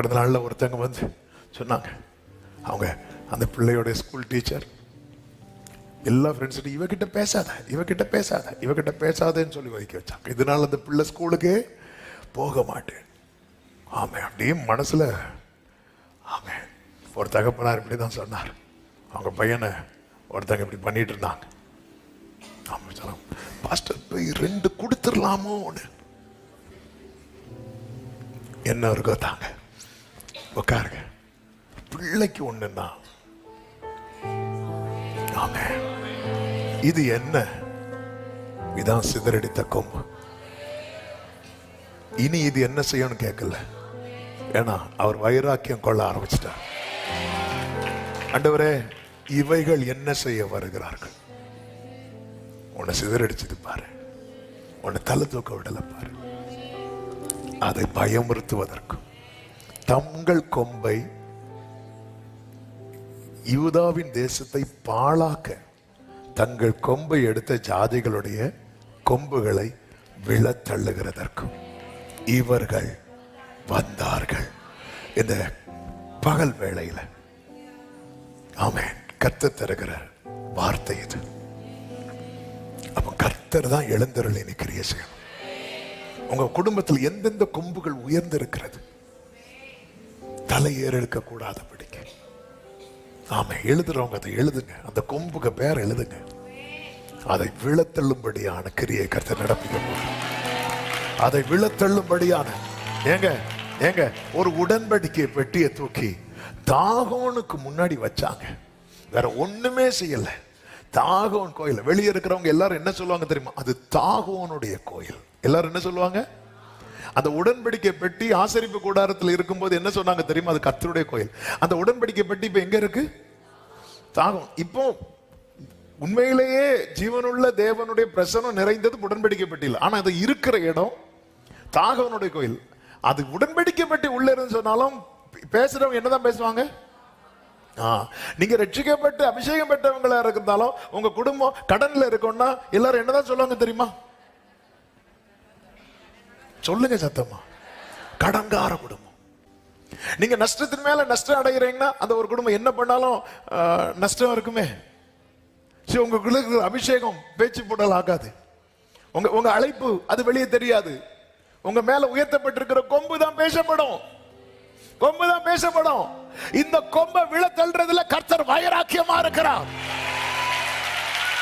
கடந்த நாளில் ஒருத்தங்க வந்து சொன்னாங்க. அவங்க அந்த பிள்ளையோட ஸ்கூல் டீச்சர் எல்லா ஃப்ரெண்ட்ஸ்கிட்ட இவகிட்ட பேசாத இவகிட்ட பேசாத இவகிட்ட பேசாதேன்னு சொல்லி ஒதுக்கி வச்சாங்க. இதனால் அந்த பிள்ளை ஸ்கூலுக்கே போக மாட்டேன். ஆமாம் அப்படியே மனசில் ஆமாம் ஒரு தகப்பனார் இப்படி தான் சொன்னார். அவங்க பையனை ஒருத்தங்க இப்படி பண்ணிட்டு இருந்தாங்க. ஆமாம் சொன்னாங்க பாஸ்டர் போய் ரெண்டு கொடுத்துடலாமோன்னு. என்ன இருக்கோ தாங்க. உட்காருங்க பிள்ளைக்கு ஒண்ணுன்னா. இது என்ன? இதான் சிதறடித்த கொம்பு. இனி இது என்ன செய்யணும்னு கேட்கல. ஏன்னா அவர் வைராக்கியம் கொள்ள ஆரம்பிச்சிட்டார். அண்டவரே இவைகள் என்ன செய்ய வருகிறார்கள்? உன்னை சிதறடிச்சது பாரு. உன்னை தலை தூக்க விடல பாரு. அதை பயமுறுத்துவதற்கும். தங்கள் கொம்பை யூதாவின் தேசத்தை பாழாக்க தங்கள் கொம்பை எடுத்த ஜாதிகளுடைய கொம்புகளை விழத்தள்ளுகிறதற்கும் இவர்கள் வந்தார்கள். இந்த பகல் வேளையில. ஆமென். கர்த்தர் தருகிற வார்த்தை இது. அப்ப கர்த்தர் தான் எழுந்தருளை நிக்கிறிய செய்யணும் உங்க குடும்பத்தில் எந்தெந்த கொம்புகள் உயர்ந்திருக்கிறது? தலையேற ஏறெடுக்க படிக்க ஆமா எழுதுறவங்க அதை எழுதுங்க. அந்த கொம்புக்கு பேர் எழுதுங்க. அதை விழத்தள்ளும்படியான கிரியை கருத்தை நடப்பிக்க அதை விழத்தள்ளும்படியான ஏங்க ஏங்க ஒரு உடன்படிக்கை பெட்டியை தூக்கி தாகோனுக்கு முன்னாடி வச்சாங்க. வேற ஒண்ணுமே செய்யல. தாகோன் கோயில் வெளியே இருக்கிறவங்க எல்லாரும் என்ன சொல்லுவாங்க தெரியுமா? அது தாகோனுடைய கோயில். எல்லாரும் என்ன சொல்லுவாங்க? அந்த உடன்படிக்கை பெட்டி ஆசரிப்பு கூடாரத்தில் இருக்கும்போது என்ன சொன்னாங்க தெரியுமா? அது கத்தருடைய கோயில். அந்த உடன்படிக்கை பெட்டி இப்போ எங்க இருக்கு? தாகம். இப்போ உண்மையிலேயே ஜீவனுள்ள தேவனுடைய பிரசனம் நிறைந்தது உடன்படிக்கை பெட்டியில். ஆனால் அது இருக்கிற இடம் தாகவனுடைய கோயில். அது உடன்படிக்கை பெட்டி உள்ள இருந்து சொன்னாலும் பேசுறவங்க என்னதான் பேசுவாங்க? ஆ, நீங்க ரட்சிக்கப்பட்டு அபிஷேகம் பெற்றவங்களா இருந்தாலும் உங்க குடும்பம் கடன்ல இருக்கோம்னா எல்லாரும் என்னதான் சொல்லுவாங்க தெரியுமா? சொல்லுங்க சத்தமா கடங்கார குடும்பம். நீங்க நஷ்டத்தின் மேல நஷ்டம் அடைகிறீங்கன்னா அந்த ஒரு குடும்பம் என்ன பண்ணாலும் நஷ்டம் இருக்குமே. சரி உங்களுக்கு அபிஷேகம் பேச்சு போடல் ஆகாது. உங்க உங்க அழைப்பு அது வெளியே தெரியாது. உங்க மேல உயர்த்தப்பட்டிருக்கிற கொம்பு தான் பேசப்படும். கொம்பு தான் பேசப்படும். இந்த கொம்பை விழ தள்ளுறதுல கர்த்தர் வயராக்கியமா இருக்கிறார்.